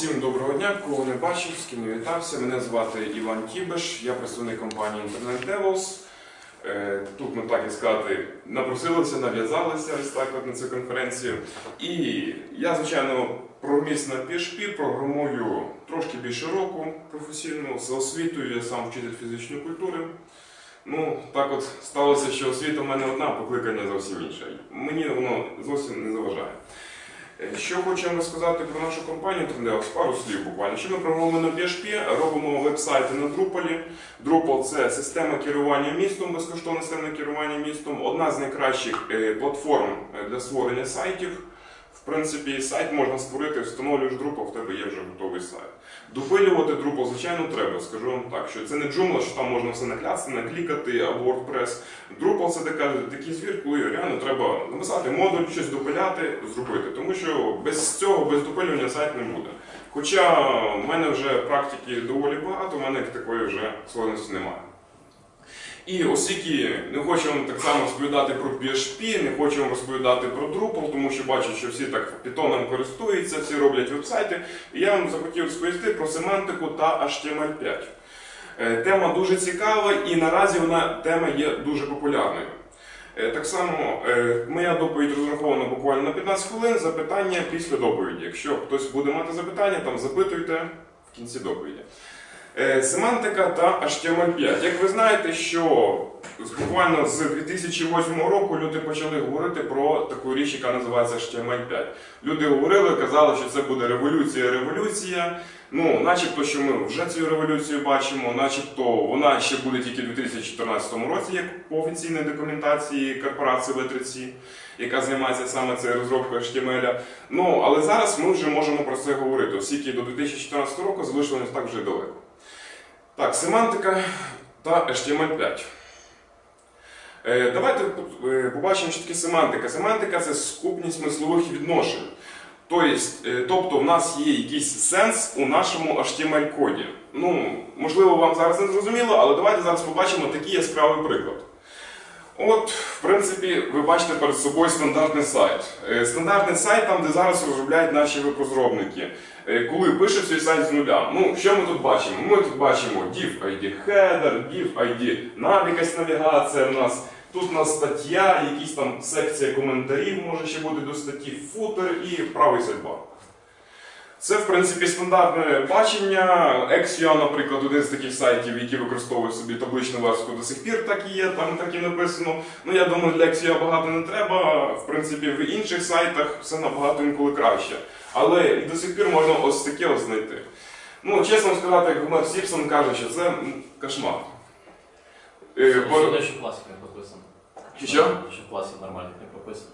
Всім доброго дня, кого не бачив, з ким не вітався. Мене звати Іван Кібеш, я представник компанії Internet Devils. Е, Тут ми так і сказати напросилися, нав'язалися ось так от на цю конференцію. І я, звичайно, програміст на PHP, програмую трошки більше року професійно, за освітою я сам вчитель фізичної культури. Ну, так от сталося, що освіта в мене одна, покликання зовсім інше. Мені воно зовсім не заважає. Е, Що хочемо сказати про нашу компанію Trendeo, пару слів буквально. Що ми програмуємо на PHP, робимо веб-сайти на Drupal. Drupal це система керування містом, безкоштовна система керування містом, одна з найкращих е, платформ е, для створення сайтів. В принципі, сайт можна створити, встановлюєш Drupal, в тебе є вже готовий сайт. Допилювати Drupal, звичайно, треба. Скажу вам так, що це не Joomla, що там можна все наклясти, наклікати або WordPress. Drupal це така, такий звір, коли реально треба написати модуль, щось допиляти, зробити. Тому що без цього, без допилювання сайт не буде. Хоча в мене вже практики доволі багато, в мене такої вже складності немає. І оскільки не хочу вам так само розповідати про PHP, не хочу вам розповідати про Drupal, тому що бачу, що всі так питоном користуються, всі роблять вебсайти. І я вам захотів розповісти про семантику та HTML5. Е, Тема дуже цікава і наразі вона тема є дуже популярною. Е, Так само е, моя доповідь розрахована буквально на 15 хвилин, запитання після доповіді. Якщо хтось буде мати запитання, там запитуйте в кінці доповіді. Е, Семантика та HTML5. Як ви знаєте, що буквально з 2008 року люди почали говорити про таку річ, яка називається HTML5. Люди говорили, казали, що це буде революція, революція. Ну, начебто, що ми вже цю революцію бачимо, начебто вона ще буде тільки у 2014 році, як по офіційній документації корпорації V3C, яка займається саме цією розробкою HTML. Ну, але зараз ми вже можемо про це говорити, оскільки до 2014 року залишилось не так вже далеко. Так, семантика та HTML5. Е, Давайте е, побачимо, що таке семантика. Семантика це скупність смислових відношень. Тобто, в нас є якийсь сенс у нашому HTML-коді. Ну, можливо, вам зараз не зрозуміло, але давайте зараз побачимо такий яскравий приклад. От, в принципі, ви бачите перед собою стандартний сайт. Е, Стандартний сайт там, де зараз розробляють наші веб-розробники. Е, Коли пишуть цей сайт з нуля. Ну, що ми тут бачимо? Ми тут бачимо div ID header, div ID якась навігація в нас. Тут у нас стаття, якісь там секція коментарів може ще бути до статті, футер і правий сайдбар. Це, в принципі, стандартне бачення. Exio, наприклад, один з таких сайтів, які використовують собі табличну верстку до сих пір, так і є, там так і написано. Ну, я думаю, для Exio багато не треба. В принципі, в інших сайтах все набагато інколи краще. Але і до сих пір можна ось таке ось знайти. Ну, чесно сказати, як Гомер Сіпсон каже, що це кошмар. Е, бо- Що в класі не прописано? Чи що? Що в класі нормальних не прописано.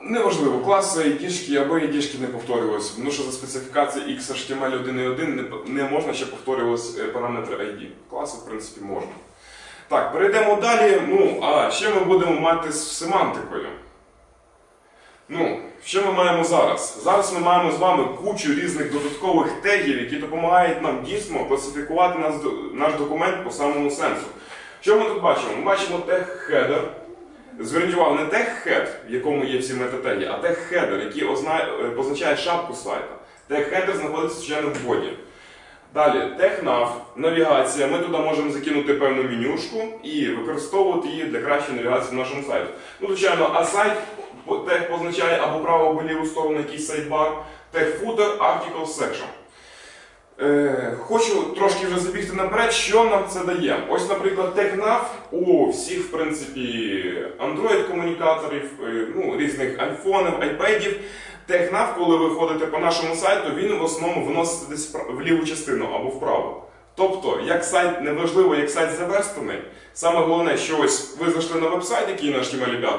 Неважливо, класи ID-шки або ID-шки не повторювалися, тому що за специфікацією XHTML 1.1 не, не можна ще повторювалися е, параметри ID. Класи, в принципі, можна. Так, перейдемо далі. Ну, а що ми будемо мати з семантикою? Ну, що ми маємо зараз? Зараз ми маємо з вами кучу різних додаткових тегів, які допомагають нам дійсно класифікувати наш документ по самому сенсу. Що ми тут бачимо? Ми бачимо тег header. Зверніть увагу, не тег head, в якому є всі метатеги, а тег header, який озна... е, позначає шапку сайта. Тег header знаходиться звичайно в боді. Далі, nav, навігація. Ми туди можемо закинути певну менюшку і використовувати її для кращої навігації в нашому сайті. Ну, звичайно, а сайт тег позначає або праву або ліву сторону якийсь сайт-бар, тег footer, article section. Е, хочу трошки вже забігти наперед, що нам це дає. Ось, наприклад, TechNav у всіх, в принципі, Android-комунікаторів, е, ну, різних айфонів, айпедів. TechNav, коли ви ходите по нашому сайту, він в основному виноситься десь в ліву частину або вправо. Тобто, як сайт, неважливо, як сайт заверстаний, саме головне, що ось ви зайшли на веб-сайт, який на HTML 5,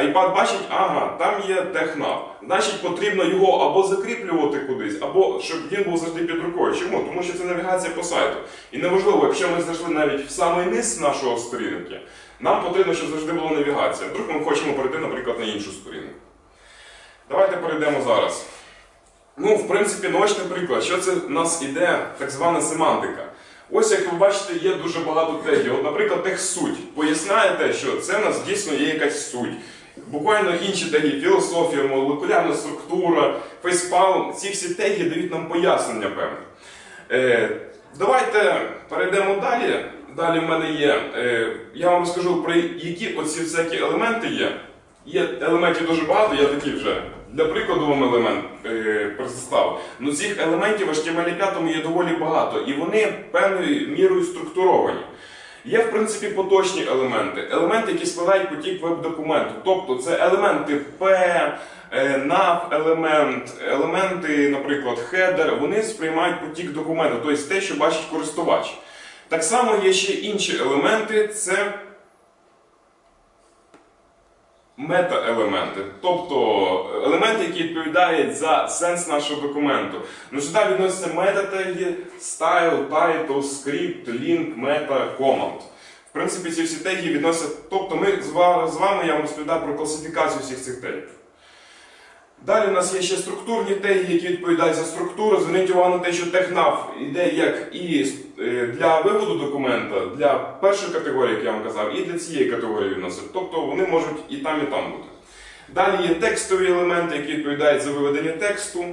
iPad бачить, ага, там є технав. Значить, потрібно його або закріплювати кудись, або щоб він був завжди під рукою. Чому? Тому що це навігація по сайту. І неважливо, якщо ми зайшли навіть в самий низ нашого сторінки, нам потрібно, щоб завжди була навігація. Вдруг ми хочемо перейти, наприклад, на іншу сторінку. Давайте перейдемо зараз. Ну, в принципі, наочний приклад, що це в нас іде так звана семантика. Ось як ви бачите, є дуже багато тегів. От, наприклад, тег суть. Поясняє що це в нас дійсно є якась суть. Буквально інші теги, філософія, молекулярна структура, фейспалм, ці всі теги дають нам пояснення певне. Е, давайте перейдемо далі. Далі в мене є. Е, я вам розкажу про які оці всякі елементи є. Є елементів дуже багато, я такі вже для прикладу вам елемент е, представив. Ну цих елементів в HTML5 є доволі багато, і вони певною мірою структуровані. Є, в принципі, поточні елементи, елементи, які складають потік веб-документу. Тобто це елементи P, е, nav елемент, елементи, наприклад, header, вони сприймають потік документу, тобто те, що бачить користувач. Так само є ще інші елементи, це мета-елементи, тобто елементи, які відповідають за сенс нашого документу. Ну, сюди відносяться мета-теги, style, title, script, link, meta, command. В принципі, ці всі теги відносять. Тобто, ми з вами я вам розповідаю про класифікацію всіх цих тегів. Далі у нас є ще структурні теги, які відповідають за структуру. Зверніть увагу на те, що технав йде як і е, для виводу документа, для першої категорії, як я вам казав, і для цієї категорії відносять. Тобто вони можуть і там, і там бути. Далі є текстові елементи, які відповідають за виведення тексту.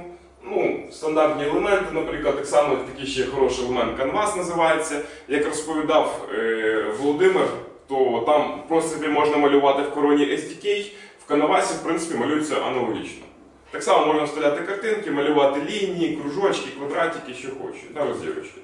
Ну, стандартні елементи, наприклад, так само такий ще хороший елемент Canvas називається. Як розповідав е, Володимир, то там в принципі можна малювати в короні SDK, в Canvas, в принципі, малюється аналогічно. Так само можна вставляти картинки, малювати лінії, кружочки, квадратики, що хочеш, та розірочки.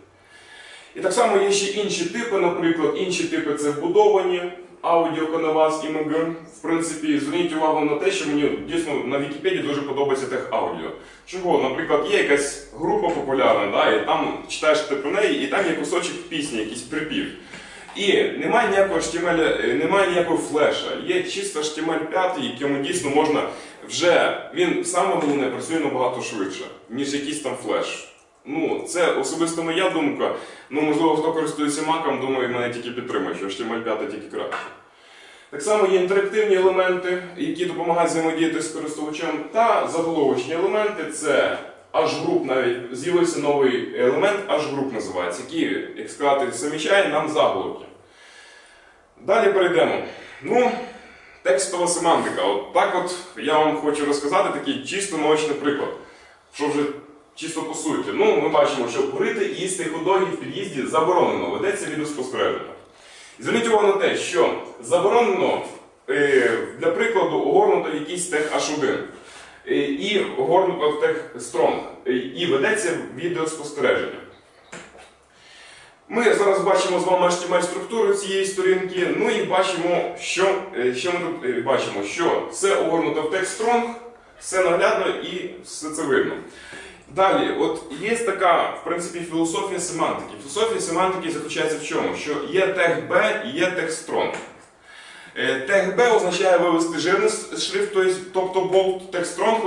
І так само є ще інші типи, наприклад, інші типи це вбудовані, аудіо, Canvas, Imgur. В принципі, зверніть увагу на те, що мені дійсно на Вікіпедії дуже подобається тех аудіо. Чого? Наприклад, є якась група популярна, да, і там читаєш ти про неї, і там є кусочок пісні, якийсь припів. І немає ніякого HTML, е, немає ніякого флеша. Є чисто HTML 5, якому дійсно можна вже він саме головне працює набагато швидше, ніж якийсь там флеш. Ну, це особисто моя думка. Ну, можливо, хто користується маком, думаю, мене тільки підтримує, що HTML 5 тільки краще. Так само є інтерактивні елементи, які допомагають взаємодіяти з користувачем, та заголовочні елементи це H-group навіть з'явився новий елемент, H-group називається, який, як сказати, замічає нам заголовки. Далі перейдемо. Ну, текстова семантика. От так от я вам хочу розказати такий чисто наочний приклад. Що вже чисто суті. Ну, ми бачимо, що курити і їсти худогі в під'їзді заборонено, ведеться відеоспостереження. Зверніть увагу на те, що заборонено е, для прикладу огорнуто якийсь тег H1 е, і огорнуто тег Strong, е, і ведеться відеоспостереження. Ми зараз бачимо з вами HTML структуру цієї сторінки, ну і бачимо, що, е, що ми тут е, бачимо, що все огорнуто в текст Strong, все наглядно і все це видно. Далі, от є така, в принципі, філософія семантики. Філософія семантики заключається в чому? Що є тег B і є тег Strong. Е, Тег означає вивести жирний шрифт, тобто- тобто болт,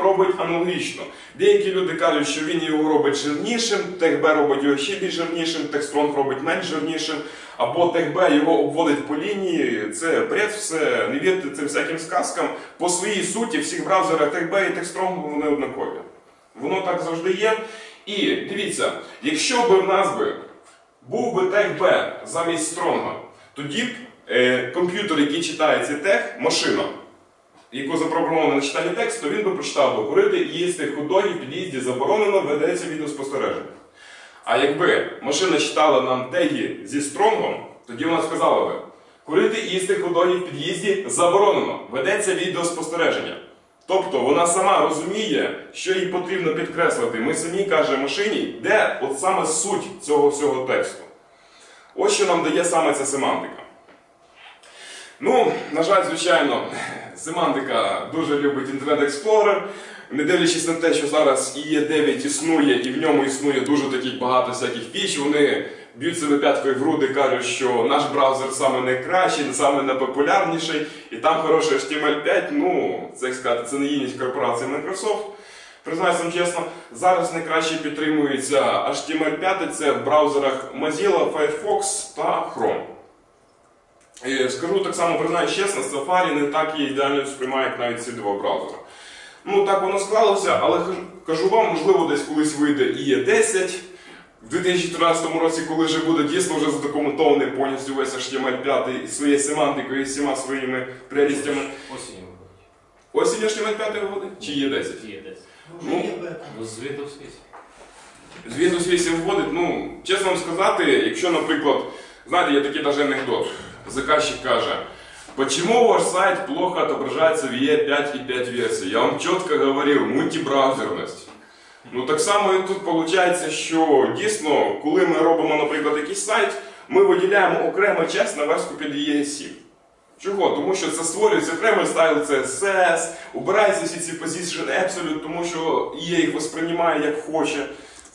робить аналогічно. Деякі люди кажуть, що він його робить жирнішим, тег робить його ще більш жирнішим, тег робить менш жирнішим, або тег B його обводить по лінії. Це бред, все, не вірте цим всяким сказкам. По своїй суті, всіх браузерах тег B і тег вони однакові. Воно так завжди є. І дивіться, якщо б в нас був би тег B замість стронга, тоді б е, комп'ютер, який читає цей тег, машина, яку запрограмовано на читання тексту, він би прочитав би курити і їсти худогі в під'їзді заборонено, ведеться відеоспостереження. А якби машина читала нам теги зі стронгом, тоді вона сказала би, курити і їсти худогі в під'їзді заборонено, ведеться відеоспостереження. Тобто вона сама розуміє, що їй потрібно підкреслити. Ми самі каже машині, де от саме суть цього всього тексту. Ось що нам дає саме ця семантика. Ну, на жаль, звичайно, семантика дуже любить Internet Explorer. Не дивлячись на те, що зараз IE9 існує, і в ньому існує дуже таких багато всяких фіч, вони б'ють себе п'яткою в груди, кажуть, що наш браузер саме найкращий, саме найпопулярніший, і там хороший HTML5, ну, це як сказати, це неїдність корпорації Microsoft. Признаюся вам чесно, зараз найкраще підтримується HTML5, це в браузерах Mozilla, Firefox та Chrome. І скажу так само, признаюсь чесно, Safari не так її ідеально сприймає, як навіть ці два браузери. Ну так воно склалося, але кажу- вам, можливо, десь колись вийде і 10 в 2014 році, коли вже буде дійсно вже задокументований повністю весь HTML5 і своєю семантикою, і всіма своїми прелістями. Осінню виходить. Є HTML5 виводить? Чи є 10? Є десь. Вже Ну. Ну, з Windows 8. З Windows 8 вводить, ну, чесно вам сказати, якщо, наприклад, знаєте, є такий даже анекдот. Заказчик каже, почему ваш сайт плохо отображается в E E5.5 версии? Я вам чітко говорив, мультибраузерність. Ну так само і тут виходить, що дійсно, коли ми робимо, наприклад, якийсь сайт, ми виділяємо окремо час на верстку під ESC. Чого? Тому що це створюється окремий стайл CSS, убираються всі ці position absolute, тому що EA їх восприймає як хоче,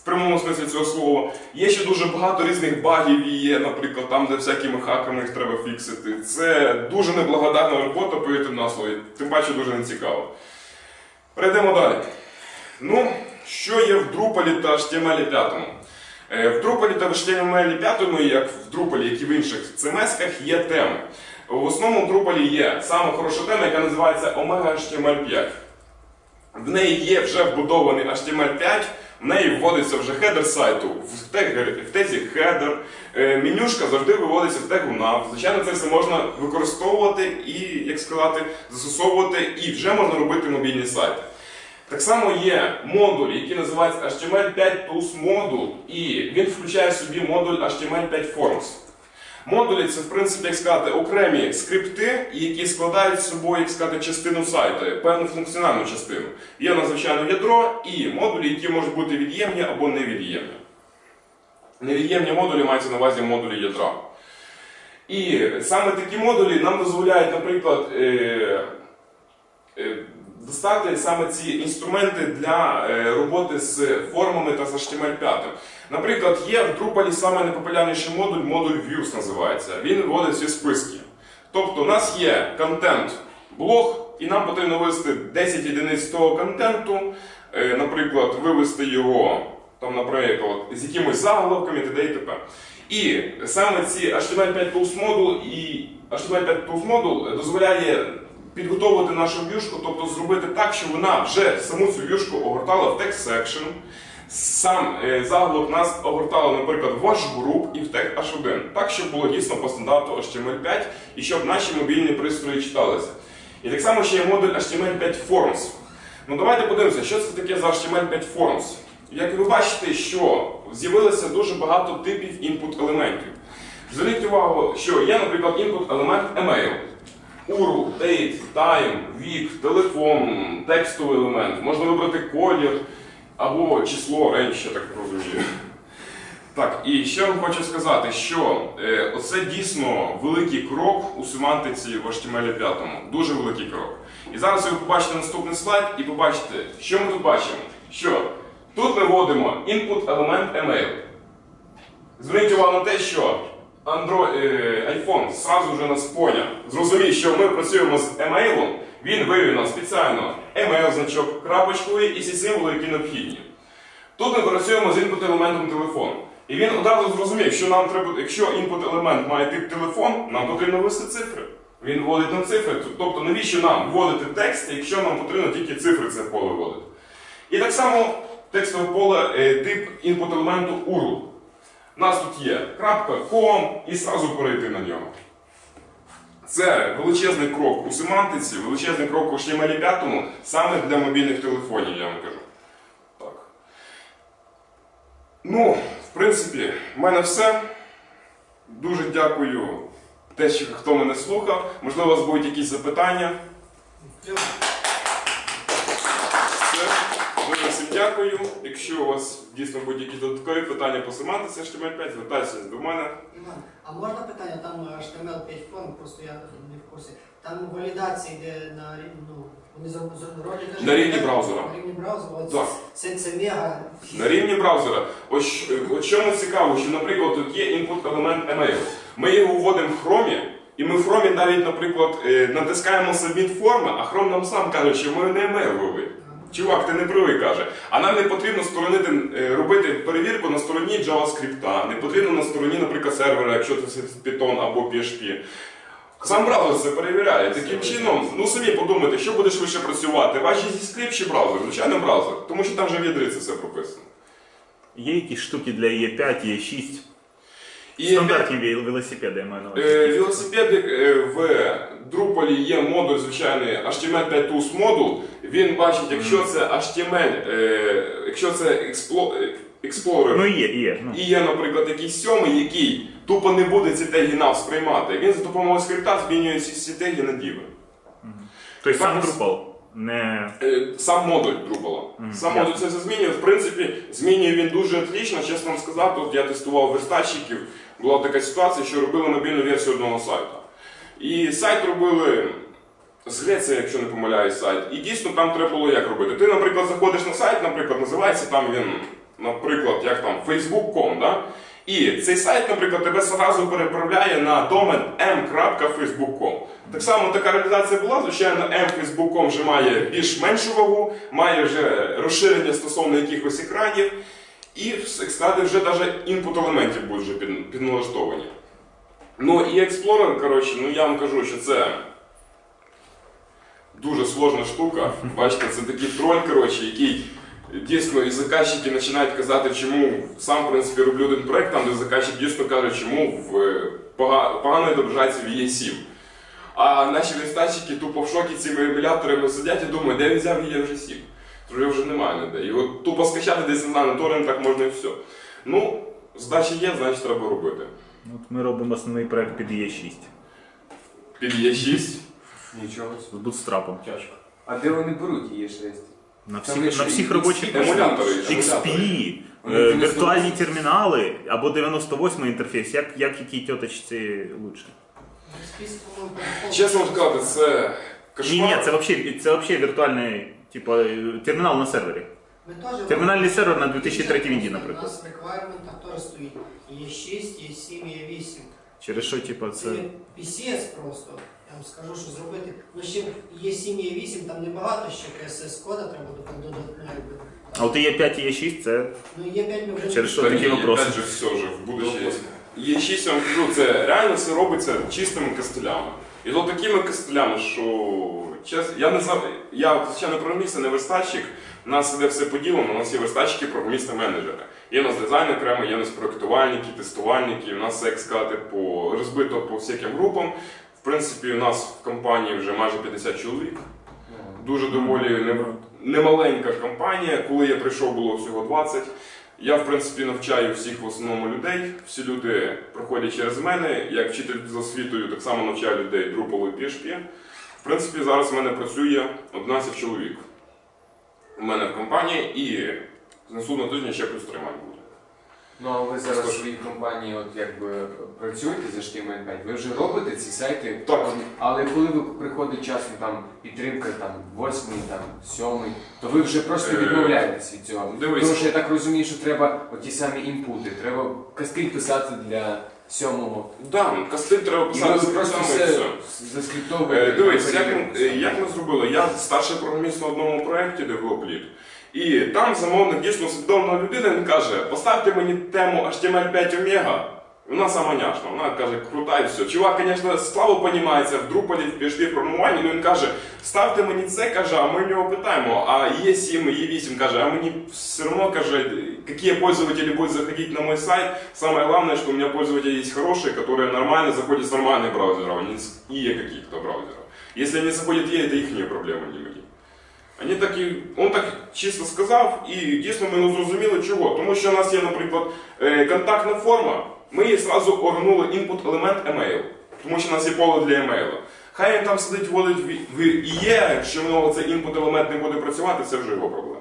в прямому смислі цього слова. Є ще дуже багато різних багів є, наприклад, там, де всякими хаками їх треба фіксити. Це дуже неблагодарна робота, повірте на слово, і тим паче дуже нецікаво. Перейдемо далі. Ну, що є в Drupal та HTML 5? Е, В Drupal та в HTML 5, як в Drupal, як і в інших CMS-ках, є теми. В основному в Drupal є саме хороша тема, яка називається Omega HTML 5. В неї є вже вбудований HTML 5, в неї вводиться вже хедер сайту, в, тег, в тезі хедер. Е, Менюшка завжди виводиться в тегу nav. Звичайно, це все можна використовувати і, як сказати, застосовувати, і вже можна робити мобільні сайти. Так само є модуль, який називається HTML5 Tools модуль, і він включає в собі модуль HTML5 Forms. Модулі це, в принципі, як сказати, окремі скрипти, які складають з собою, як сказати, частину сайту, певну функціональну частину. Є надзвичайно ядро і модулі, які можуть бути від'ємні або невід'ємні. Невід'ємні модулі мається на увазі модулі ядра. І саме такі модулі нам дозволяють, наприклад, достати саме ці інструменти для е, роботи з формами та з HTML5. Наприклад, є в Drupal саме найпопулярніший модуль, модуль Views називається. Він вводить всі списки. Тобто у нас є контент блог, і нам потрібно вивести 10 одиниць того контенту, е, наприклад, вивести його там, наприклад, з якимись заголовками т.д. і т.п. І саме ці HTML5 Tools модул і HTML5 Tools модул дозволяє підготовити нашу в'юшку, тобто зробити так, щоб вона вже саму цю в'юшку огортала в text section, сам е, заголовок нас огортало, наприклад, в ваш груп і в тег H1. Так, щоб було дійсно по стандарту HTML5 і щоб наші мобільні пристрої читалися. І так само ще є модуль HTML5 Forms. Ну давайте подивимося, що це таке за HTML5 Forms. Як ви бачите, що з'явилося дуже багато типів інпут елементів. Зверніть увагу, що є, наприклад, інпут елемент email. URL, date, time, вік, телефон, текстовий елемент. Можна вибрати колір або число, range, я так розумію. Так, і ще вам хочу сказати, що е, оце дійсно великий крок у семантиці в HTML 5. Дуже великий крок. І зараз ви побачите наступний слайд і побачите, що ми тут бачимо. Що тут ми вводимо input елемент email. Зверніть увагу на те, що Android, е, iPhone зразу вже нас поняв. Зрозумів, що ми працюємо з емейлом, він вивів нам спеціально емейл значок, крапочковий і всі символи, які необхідні. Тут ми працюємо з інпут елементом телефону. І він одразу зрозумів, що нам треба, якщо інпут елемент має тип телефон, нам потрібно ввести цифри. Він вводить нам цифри. Тобто навіщо нам вводити текст, якщо нам потрібно тільки цифри це поле вводити. І так само текстове поле е, тип інпут елементу URL. У нас тут є ком і зразу перейти на нього. Це величезний крок у семантиці, величезний крок у HTML 5 саме для мобільних телефонів, я вам кажу. Так. Ну, в принципі, в мене все. Дуже дякую те, що хто мене слухав. Можливо, у вас будуть якісь запитання. Все. Все. Дуже всім дякую. Якщо у вас дійсно будуть якісь додаткові питання по семантиці HTML5, звертайтеся до мене. Іван, а можна питання? Там HTML 5 форм, просто я не в курсі. Там валідація йде на ну, вони роблять... На рівні браузера. На рівні браузера. Так. Це, це мега. На рівні браузера. Ось що- от чому цікаво, що, наприклад, тут є інпут елемент email. Ми його вводимо в Chrome, і ми в Chrome навіть, наприклад, е, натискаємо submit форми, а Chrome нам сам каже, що ми не email ввели. Чувак, ти не правий каже. А нам не потрібно сторонити, е, робити перевірку на стороні JavaScript, не потрібно на стороні, наприклад, сервера, якщо це Python або PHP. Сам браузер це перевіряє. Таким чином, ну самі подумайте, що буде швидше працювати, ваш скрипт чи браузер? Звичайно, браузер, тому що там вже в ядри це все прописано. Є якісь штуки для Е5, Е6. І Стандартні ве- велосипеди, я маю на увазі. Е, Велосипеди е, в Drupal є модуль звичайний HTML5 модул. Він бачить, якщо це HTML, е, якщо це е, Explorer Ну, є, є. Ну. і є, наприклад, якийсь сьомий, який тупо не буде ці теги nav сприймати. Він за допомогою скрипта змінює ці, ці теги на діви. Тобто сам Drupal. Не... Е, Сам модуль Drupal. Сам модуль це все змінює. В принципі, змінює він дуже отлично. Чесно вам сказати, от я тестував верстальщиків, була така ситуація, що робили мобільну версію одного сайту. І сайт робили з Греції, якщо не помиляюсь, сайт. І дійсно там треба було як робити. Ти, наприклад, заходиш на сайт, наприклад, називається там він, наприклад, як там, facebook.com, да? І цей сайт, наприклад, тебе одразу переправляє на домен m.facebook.com. Так само така реалізація була, звичайно, m.facebook.com вже має більш-меншу вагу, має вже розширення стосовно якихось екранів, і як сказати, вже навіть інпут елементів будуть вже підналаштовані. Ну і Explorer, коротше, ну я вам кажу, що це дуже сложна штука. Бачите, це такий троль, коротше, який дійсно і заказчики починають казати, чому сам в принципі роблю один проект, там де заказчик дійсно каже, чому в е, погано відображається в EE7. А наші верстальщики тупо в шокі цими емуляторами сидять і думають, де він взяв її вже 7. Тож його вже немає ніде. І от тупо скачати десь на торрентах можна і все. Ну, здача є, значить треба робити. От ми робимо основний проект під Е6. Під Е6. Нічого. З бутстрапом. Тяжко. А де вони беруть її 6? На всіх, на всіх XP, робочих емулятори, XP, е, віртуальні термінали або 98 інтерфейс. Як, як якій тьоточці лучше? Чесно сказати, це Ні, ні, це взагалі, це взагалі віртуальний, типу, термінал на сервері. Ми теж Термінальний сервер на У 2003 вінді, нас наприклад. в requirement теж стоїть. Є 6, є 7, є 8. Через що, типу, це. Це PCS просто. Я вам скажу, що зробити. Ну ще є 7, є 8, там небагато ще CSS кода треба до- додати. якби. А от є 5 і є 6, це Ну є 5 ми вже Через що такі вопроси? опять же, все вже в будущее. Є 6, я вам кажу, це реально все робиться чистими костелями. І то такими костелями, що чесно, я не знаю, я звичайно програміст, а не верстальщик. У нас іде все поділено, у нас є верстальщики, програмісти, менеджери. Є у нас дизайн окремо, є у нас проєктувальники, тестувальники, у нас як сказати, по, розбито по всяким групам. В принципі, у нас в компанії вже майже 50 чоловік. Дуже доволі не- немаленька компанія. Коли я прийшов, було всього 20. Я, в принципі, навчаю всіх в основному людей. Всі люди проходять через мене. Як вчитель з освітою, так само навчаю людей Drupal і PHP. В принципі, зараз в мене працює 11 чоловік. У мене в компанії і з наступного тижня ще плюс 3 має бути. Ну а ви зараз в своїй компанії от якби працюєте з HTML5, ви вже робите ці сайти, Так. але коли ви приходить час, ну, там підтримка там восьмий, там сьомий, то ви вже просто Е, відмовляєтесь від цього. дивись. Тому що я так розумію, що треба оті самі інпути, треба казки писати для сьомого. Да, кастиль треба І ви писати просто і все все. заскриптовуєте. Е, Дивись, як, ми- е, як ми зробили? Я старший програміст на одному проєкті DevOpLead. І там замовник дійсно свідома людина, він каже, поставте мені тему HTML5 Omega. Вона сама няшна, вона каже, крута і все. Чувак, звісно, слабо понімається в Drupal, в PHP в програмуванні, але він каже, ставте мені це, каже, а ми в нього питаємо, а є 7, є 8, каже, а мені все одно, каже, какие пользователи будут заходить на мой сайт. Самое главное, что у меня пользователи есть хорошие, которые нормально заходят с нормальных браузеров, а не с ИE каких-то браузеров. Если они заходят ИE, это их проблема, не мої. Они так і, он так чисто сказав, і дійсно ми не зрозуміли чого. Тому що у нас є, наприклад, е, контактна форма, ми її зразу огорнули input елемент email, тому що у нас є поле для емейла. Хай він там сидить, вводить в- IE, якщо в нього цей input елемент не буде працювати, це вже його проблема.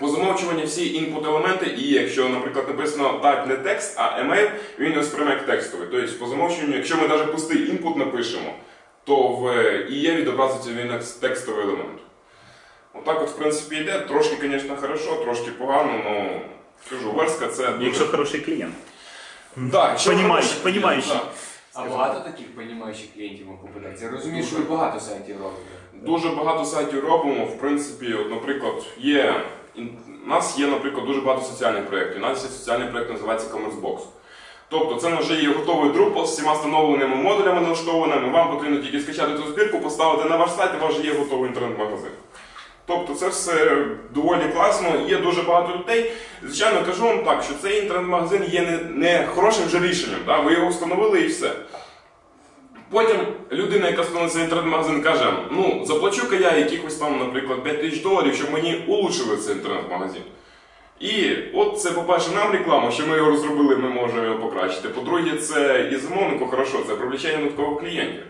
По замовчуванню всі інпут елементи, і якщо, наприклад, написано type не текст, а емейл, він його сприйме як текстовий. Тобто, по замовчуванню, якщо ми навіть пустий інпут напишемо, то в IE відобразиться він як текстовий елемент. Отак от, в принципі, йде. Трошки, звісно, хорошо, трошки погано, але кажу, верстка це дуже... якщо хороший клієнт. Да, якщо Понімаючий, хороший, понімаючий. да. А багато таких понімаючих клієнтів вам попадається. Я розумію, що ви багато сайтів робите. Дуже багато сайтів робимо. В принципі, от, наприклад, є. У нас є, наприклад, дуже багато соціальних проєктів. У нас є соціальний проєкт, називається CommerceBox. Тобто це вже є готовий Drupal з всіма встановленими модулями налаштованими. Вам потрібно тільки скачати цю збірку, поставити на ваш сайт, і у вас вже є готовий інтернет-магазин. Тобто це все доволі класно, є дуже багато людей. Звичайно, кажу вам так, що цей інтернет-магазин є не, не хорошим вже рішенням. Да? Ви його встановили і все. Потім людина, яка встановила цей інтернет-магазин, каже: ну, заплачу-ка я якихось там, наприклад, 5 тисяч доларів, щоб мені улучшили цей інтернет-магазин. І от це, по-перше, нам реклама, що ми його розробили, ми можемо його покращити. По-друге, це і замовнику хорошо, це привлечення додаткових клієнтів.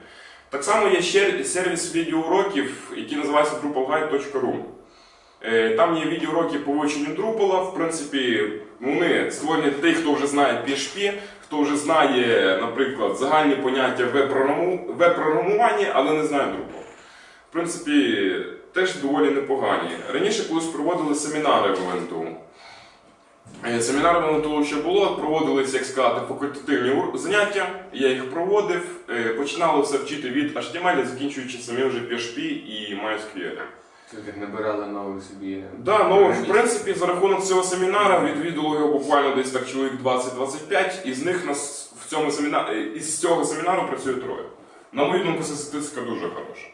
Так само є ще сервіс відеоуроків, який називається drupalguide.ru. Е, Там є відеоуроки по вивченню Drupal. В принципі, вони створені для тих, хто вже знає PHP, хто вже знає, наприклад, загальні поняття веб-програму- веб-програмування, але не знає Drupal. В принципі, теж доволі непогані. Раніше колись проводили семінари в ЛНТУ. Е, Семінари в ЛНТУ ще було, проводилися, як сказати, факультативні заняття. Я їх проводив, е, починали все вчити від HTML, закінчуючи самі вже PHP і MySQL. Тут набирали нових собі. Да, ну в принципі, за рахунок цього семінару відвідало його буквально десь так чоловік 20-25, із них нас в цьому семінарі із цього семінару працює троє. На мою думку, статистика дуже хороша.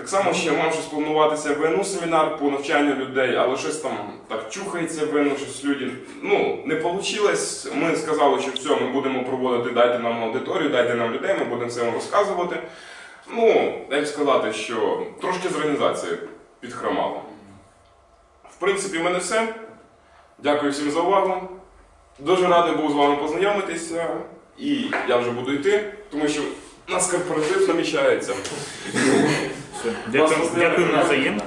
Так само ще мав щось плануватися ВНУ семінар по навчанню людей, але щось там так чухається ВНУ, щось люди. Ну, не вийшло. Ми сказали, що все, ми будемо проводити, дайте нам аудиторію, дайте нам людей, ми будемо вам розказувати. Ну, як сказати, що трошки з організації підхромало. В принципі, в мене все. Дякую всім за увагу. Дуже радий був з вами познайомитися. І я вже буду йти, тому що у нас корпоратив наміщається. Все. Дякую, дякую навзаєм.